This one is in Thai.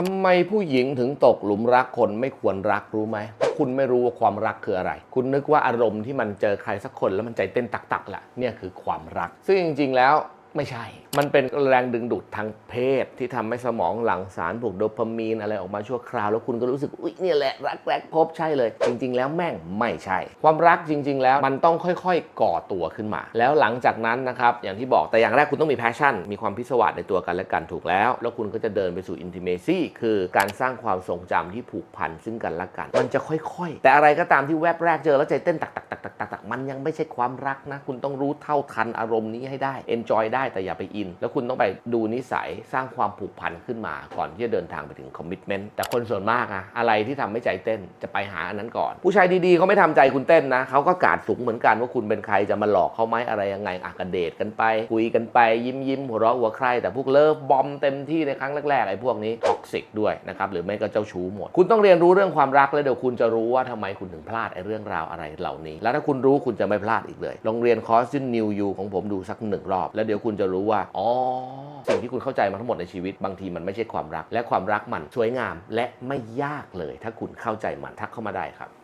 ทำไมผู้หญิงถึงตกหลุมรักคนไม่ควรรักรู้ไหมเพราะคุณไม่รู้ว่าความรักคืออะไร คุณนึกว่าอารมณ์ที่มันเจอใครสักคนแล้วมันใจเต้นตักๆละ่ะเนี่ยคือความรัก ซึ่งจริงๆแล้ว ไม่ใช่ มันเป็นแรงดึงดูดทางเพศที่ทำให้สมองหลั่งสารพวกโดปามีนอะไรออกมาชั่วคราว แล้วคุณก็รู้สึก อุ๊ยเนี่ยแหละรักแรกพบใช่เลย จริง ๆ แล้วแม่งไม่ใช่ ความรักจริง ๆ แล้วมันต้องค่อย ๆ ก่อตัวขึ้นมา แล้วหลังจากนั้นนะครับ อย่างที่บอกแต่อย่างแรกคุณต้องมีแพชชั่น มีความพิศวาสในตัวกันและกันถูกแล้ว แล้วคุณก็จะเดินไปสู่อินทิเมซี่คือการสร้างความทรงจำที่ผูกพันซึ่งกันและกัน มันจะค่อยๆ แต่อะไรก็ตามที่แวบแรกเจอแล้วใจเต้นตักตักตักตักตักตัก มันยังไม่ใช่ความรักนะ คุณต้องรู้เท่าทันอารมณ์นี้ให้ได้ enjoy ได้แต่อย่าไปอิน แล้วคุณต้องไปดูนิสัยสร้างความผูกพันขึ้นมา ก่อนที่จะเดินทางไปถึง commitment แต่คนส่วนมากอะอะไรที่ทำให้ใจเต้นจะไปหาอันนั้นก่อน ผู้ชายดีๆเขาไม่ทำใจคุณเต้นนะเขาก็กาดสูงเหมือนกันว่าคุณเป็นใครจะมาหลอกเขาไหมอะไรยังไงอะกระเดทกันไป คุยกันไปยิ้มยิ้มหัวเราะหัวใคร แต่พวกเลิฟบอมเต็มที่ในครั้งแรกๆไอ้พวกนี้ท็อกซิกด้วยนะครับหรือไม่ก็เจ้าชู้หมด คุณต้องเรียนรู้เรื่องความรักแล้วเดี๋ยวคุณจะรู้ว่าทำไมคุณถึงพลาดไอ้เรื่องราวอะไรเหล่านี้ แล้วถ้าคุณรู้คุณจะไม่พลาดอีกเลยลองเรียนคอร์สซินนิวยูของผมดูสักหนึ่งรอบ แล้วเดี๋ยวคุณจะรู้ว่า อ๋อ สิ่งที่คุณเข้าใจมาทั้งหมดในชีวิต บางทีมันไม่ใช่ความรัก และความรักมันสวยงาม และไม่ยากเลย ถ้าคุณเข้าใจมันทักเข้ามาได้ครับ